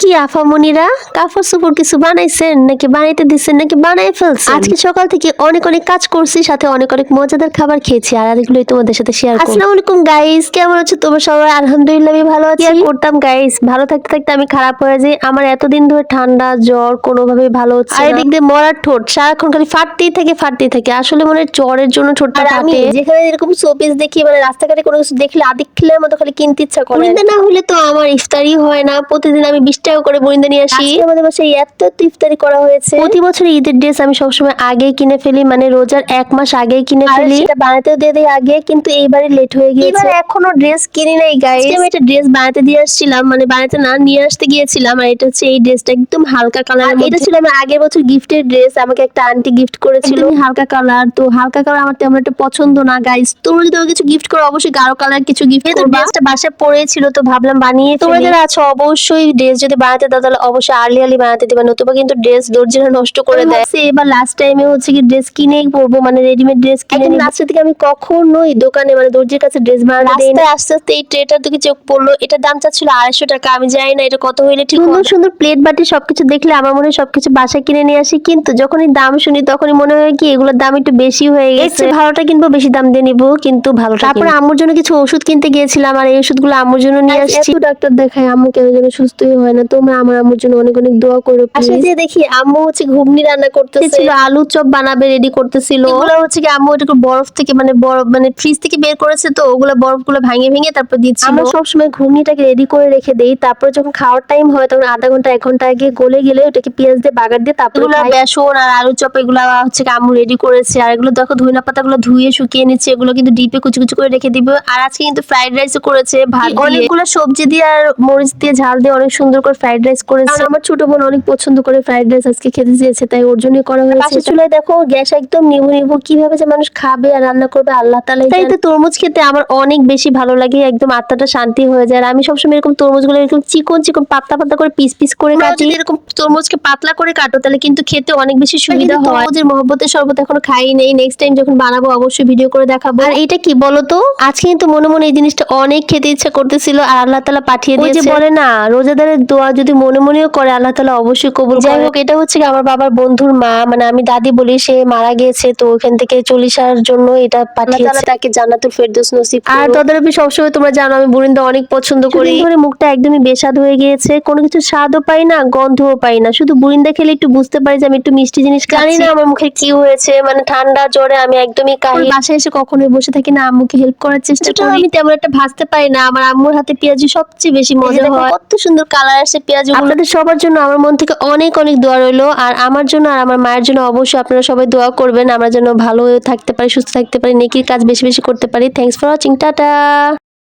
কি আফামনিরা? কাপড় চোপড় কিছু বানাইছেন নাকি বানাইতে দিচ্ছেন নাকি বানাই ফেলছেন? আজকে সকাল থেকে অনেক অনেক কাজ করছি সাথে অনেক অনেক মজাদার খাবার খেয়েছি আর এগুলোই তোমাদের সাথে শেয়ার করব। আসসালামু আলাইকুম গাইস কেমন আছো তোমরা সবাই? আলহামদুলিল্লাহ আমি ভালো আছি। আর করতাম গাইস ভালো থাকতে থাকতে আমি খারাপ হয়ে যাই। আমার এতদিন ধরে ঠান্ডা জ্বর কোনোভাবে ভালো হচ্ছে আর এদিক দিয়ে মরার ঠোঁট সারাক্ষণ খালি ফাটতেই থাকে ফাটতেই থাকে। আসলে মনে হয় জ্বরের জন্য ঠোঁটটা ফাটে। যেখানে এরকম শোপিস দেখি মানে রাস্তাঘাটে কোনো কিছু দেখলে আদিক খিলের মতো খালি কিনতে ইচ্ছা করে। না হলে তো আমার ইফতারি হয় না। প্রতিদিন আমি বিশ টাকা করে বরিন্দা নিয়ে আসি। আমাদের বাসায় এত এত ইফতারি করা হয়েছে। প্রতি বছর ঈদের ড্রেস আমি সবসময় আগেই কিনে ফেলি মানে রোজার এক মাস আগেই কিনে ফেলি। সেটা বানাতেও দিয়ে দেই আগে কিন্তু এইবারে লেট হয়ে গিয়েছে। এবার এখনও ড্রেস কিনি নাই গাইস আমি একটা ড্রেস বানাতে দিয়ে আসছিলাম মানে বানাতে না নিয়ে আসতে গিয়েছিলাম আর এটা হচ্ছে এই ড্রেসটা একদম হালকা কালার এটা ছিল আমার আগের বছর গিফটের ড্রেস আমাকে একটা আন্টি গিফট করেছিল। হালকা কালার তো হালকা কালার আমার তেমন একটা পছন্দ না গাইস তোমরা যদি কিছু গিফট করো অবশ্যই গাঢ় কালার কিছু গিফট করবা। ড্রেসটা বাসায় পড়েছিল তো ভাবলাম বানিয়ে তোমরা যারা আছো অবশ্যই ড্রেস যদি বানাতে দাও তাহলে অবশ্যই আর্লি আর্লি বানাতে দিবা নতুবা কিন্তু ড্রেস দর্জিরা নষ্ট করে দেয়। এবার লাস্ট টাইমে হচ্ছে কি ড্রেস কিনেই পরবো মানে রেডিমেড ড্রেস কিনে লাস্টের থেকে আমি কখনোই দোকানে মানে দর্জির কাছে ড্রেস বানাতে দেই না। আস্তে আস্তে এই ট্রেটার দিকে চোখ পড়ল এটার দাম চাচ্ছিল আড়াইশো টাকা আমি জানি না এটা কত হইলে ঠিক সুন্দর সুন্দর প্লেট বাটি সবকিছু দেখলে আমার মনে হয় সবকিছু বাসায় কিনে নিয়ে আসি কিন্তু যখনই দাম শুনি তখনই মনে হয় কি এগুলোর দাম একটু বেশি হয়ে গেছে। ভালোটা কিনবো বেশি দাম দিয়ে নিবো কিন্তু ভালো তারপরে আম্মুর জন্য কিছু ওষুধ কিনতে গিয়েছিলাম আর এই ওষুধগুলো আম্মুর জন্য নিয়ে আসছি। ডাক্তার দেখাই আম্মু কেন যেন সুস্থই হয় না। তোমরা আমার আম্মুর জন্য অনেক অনেক দোয়া করো আসলে যে দেখি আম্মু হচ্ছে ঘুগনি রান্না করতেছে। আলু চপ বানাবে রেডি করতেছিল। এগুলো হচ্ছে কি আম্মু এটাকে বরফ থেকে মানে বরফ মানে ফ্রিজ থেকে বের করেছে তো ওগুলো বরফগুলো ভাঙে ভেঙে তারপর দিচ্ছি আমরা সবসময় ঘুগনিটাকে রেডি করে রেখে দেই তারপর যখন খাওয়ার টাইম হয় তখন আধা ঘণ্টা এক ঘণ্টা আগে গলে গেলে ওটাকে পেঁয়াজ দিয়ে বাগার দিয়ে তারপর বেসন আর আলু চপ এগুলো হচ্ছে কি আম্মু রেডি করেছে। আর এগুলো দেখো ধনিয়া পাতাগুলো ধুয়ে শুকিয়ে নিচ্ছে এগুলো কিন্তু ডিপে কুচি কুচি করে রেখে দিবে। আর আজকে কিন্তু ফ্রাইড রাইস করেছে ভাত। অনেকগুলো সবজি দিয়ে আর মরিচ দিয়ে ঝাল দিয়ে অনেক সুন্দর করে ফ্রাইড রাইস করেছে। আমার ছোট বোন অনেক পছন্দ করে ফ্রাইড রাইস আজকে খেতে চেয়েছে তাই ওর জন্যই করা হয়েছে। পাশের চুলায় দেখো গ্যাস একদম নিভু নিভু কীভাবে যে মানুষ খাবে আর রান্না করবে আল্লাহ তাআলাই তাই তো তরমুজ খেতে আমার অনেক বেশি ভালো লাগে একদম আত্মাটা শান্তি হয়ে যায়। আর আমি সবসময় এরকম তরমুজগুলো এরকম চিকন চিকন পাতলা পাতলা করে পিস পিস করে কাটি। এরকম তরমুজকে পাতলা করে কাটো তাহলে কিন্তু খেতে অনেক বেশি সুবিধা হয়। তরমুজের মহব্বতের শরবত এখনও খাই নেই। নেক্সট টাইম যখন বানাবো অবশ্যই ভিডিও করে দেখাবো। আর এটা কি বলো তো আজকে কিন্তু মনে মনে এই জিনিসটা অনেক খেতে ইচ্ছা করতেছিল আর আল্লাহ তাআলা পাঠিয়ে দিয়েছে। বলে না রোজাদারের দোয়া যদি মনে মনেও করে আল্লাহ তাআলা অবশ্যই কবুল যাই হোক এটা হচ্ছে আমার বাবার বন্ধুর মা মানে আমি দাদি বলি সে মারা গিয়েছে তো ওখান থেকে আসার জন্য এটা পাঠিয়েছে। তাকে জান্নাতুল ফেরদৌস নসিব আর তদারকি সবসময় তোমরা জানো আমি বুরিন্দা অনেক পছন্দ করি। ধরে মুখটা একদমই বেস্বাদ হয়ে গিয়েছে কোনো কিছু স্বাদও পাই না গন্ধও পাই না। শুধু বুরিন্দা খেলে একটু বুঝতে পারি যে আমি একটু মিষ্টি জিনিস জানি না আমার মুখে কি হয়েছে মানে ঠান্ডা জ্বরে আমি একদমই কাহি বাসায় এসে কখনোই বসে থাকি না আম্মুকে হেল্প করার চেষ্টা করি। আমি তেমন একটা ভাজতে পারি না। আমার আম্মুর হাতে পেঁয়াজি সবচেয়ে বেশি মজা হয়। কত সুন্দর কালার আসে পেঁয়াজ আপনাদের সবার জন্য আমার মন থেকে অনেক অনেক দোয়া রইল, আর আমার জন্য আর আমার মায়ের জন্য অবশ্যই আপনারা সবাই দোয়া করবেন। আমরা যেন ভালো থাকতে পারি, সুস্থ থাকতে পারি, নেকির কাজ বেশি বেশি করতে পারি। Thanks for watching tata!